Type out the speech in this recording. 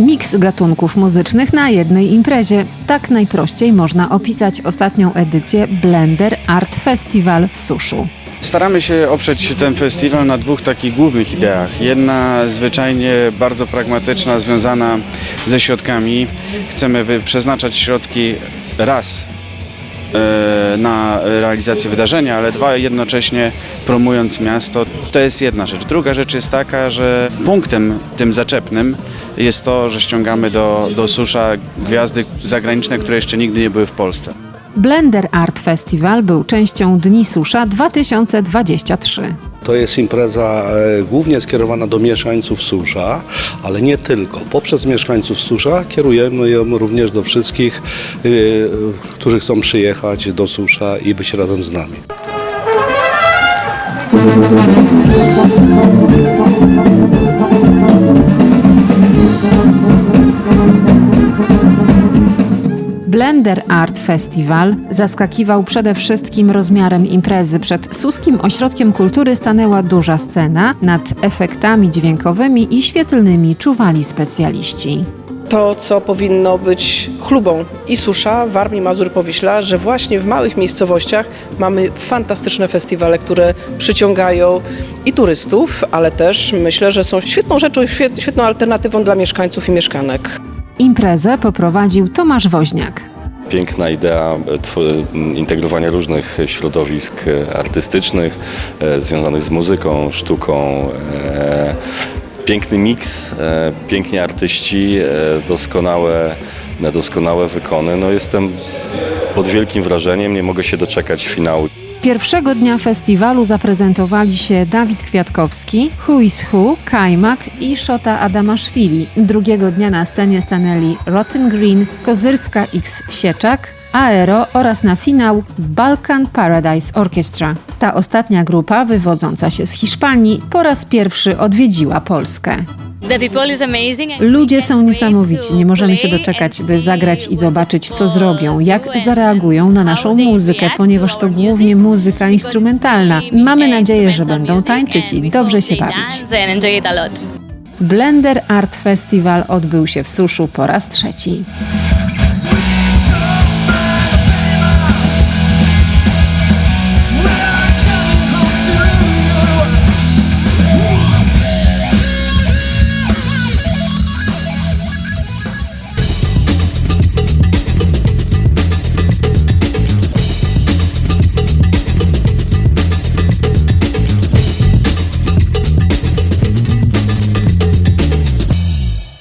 Miks gatunków muzycznych na jednej imprezie. Tak najprościej można opisać ostatnią edycję Blender Art Festival w Suszu. Staramy się oprzeć ten festiwal na dwóch takich głównych ideach. Jedna zwyczajnie bardzo pragmatyczna, związana ze środkami. Chcemy przeznaczać środki raz na realizację wydarzenia, ale dwa jednocześnie promując miasto. To jest jedna rzecz. Druga rzecz jest taka, że punktem tym zaczepnym jest to, że ściągamy do, do susza gwiazdy zagraniczne, które jeszcze nigdy nie były w Polsce. Blender Art Festival był częścią Dni Susza 2023. To jest impreza e, głównie skierowana do mieszkańców Susza, ale nie tylko. Poprzez mieszkańców Susza kierujemy ją również do wszystkich, y, którzy chcą przyjechać do Susza i być razem z nami. Blender Art Festival zaskakiwał przede wszystkim rozmiarem imprezy. Przed Suskim Ośrodkiem Kultury stanęła duża scena. Nad efektami dźwiękowymi i świetlnymi czuwali specjaliści. to, co powinno być chlubą i susza w Armii Mazur Powiśla, że właśnie w małych miejscowościach mamy fantastyczne festiwale, które przyciągają i turystów, ale też myślę, że są świetną rzeczą, świe- świetną alternatywą dla mieszkańców i mieszkanek. Imprezę poprowadził Tomasz Woźniak. Piękna idea e, integrowania różnych środowisk e, artystycznych e, związanych z muzyką, sztuką. Piękny miks, piękni artyści, doskonałe, doskonałe wykony. No jestem pod wielkim wrażeniem, nie mogę się doczekać finału. Pierwszego dnia festiwalu zaprezentowali się Dawid Kwiatkowski, Who is Who, Kajmak i Szota Adamaszwili. Drugiego dnia na scenie stanęli Rotten Green, Kozyrska X Sieczak, Aero oraz na finał Balkan Paradise Orchestra. Ta ostatnia grupa, wywodząca się z Hiszpanii, po raz pierwszy odwiedziła Polskę. Ludzie są niesamowici. Nie możemy się doczekać, by zagrać i zobaczyć, co zrobią, jak zareagują na naszą muzykę, ponieważ to głównie muzyka instrumentalna. Mamy nadzieję, że będą tańczyć i dobrze się bawić. Blender Art Festival odbył się w Suszu po raz trzeci.